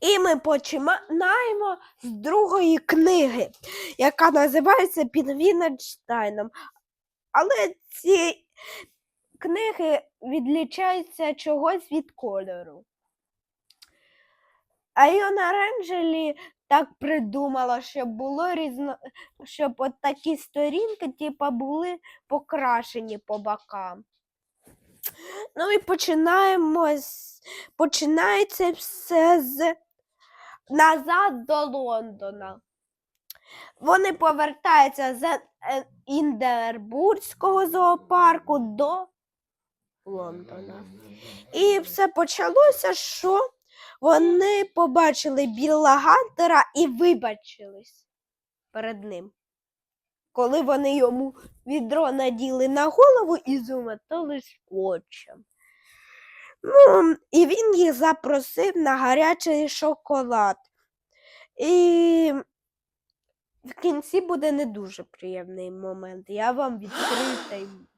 І ми починаємо з другої книги, яка називається Пінгвіночтайном. Але ці книги відлічаються чогось від кольору. А Іона Ренджелі так придумала, щоб було різно, щоб от такі сторінки, типа, були покрашені по бокам. Ну і починаємо з, починається все з назад до Лондона. Вони повертаються з е, Індербурзького зоопарку до Лондона. І все почалося, що вони побачили Білла Гантера і вибачились перед ним. Коли вони йому відро наділи на голову і зумотали скотчем. Ну, і він їх запросив на гарячий шоколад. І в кінці буде не дуже приємний момент. Я вам відкрию таємницю.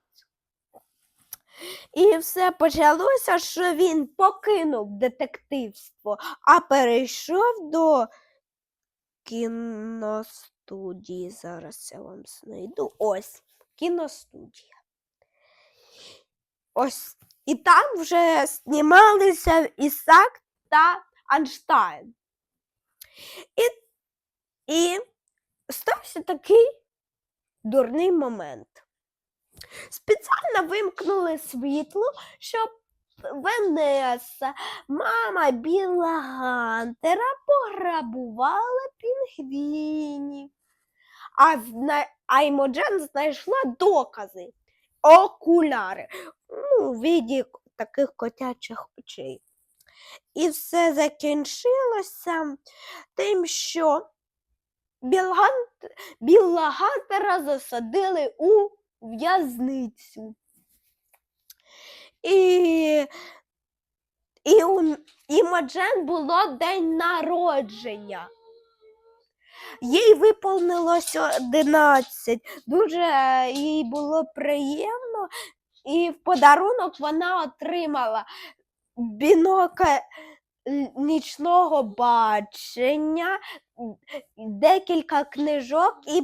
І все почалося, що він покинув детективство, а перейшов до кіностудії. Зараз я вам знайду. Ось кіностудія. Ось. І там вже знімалися Ісак та Анштайн. І, і стався такий дурний момент. Спеціально вимкнули світло, щоб Венеса, мама Біла Гантера пограбувала пінгвінів. А, зна... а Імоджен знайшла докази, окуляри, у віді таких котячих очей. І все закінчилося тим, що Білган... Гантера засадили у в'язницю. І, і у Імоджен було день народження. Їй виповнилося 11. Дуже їй було приємно, і в подарунок вона отримала бінокль нічного бачення, декілька книжок і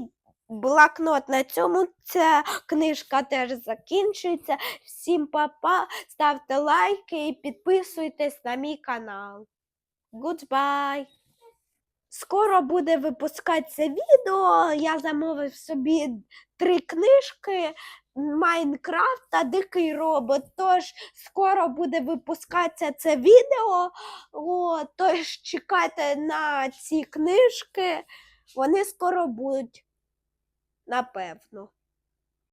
блокнот. На цьому ця книжка теж закінчується. Всім папа, ставте лайки і підписуйтесь на мій канал. Goodbye! Скоро буде випускатися відео. Я замовив собі три книжки Майнкрафт та Дикий робот. Тож скоро буде випускатися це відео. О, тож чекайте на ці книжки. Вони скоро будуть, напевно.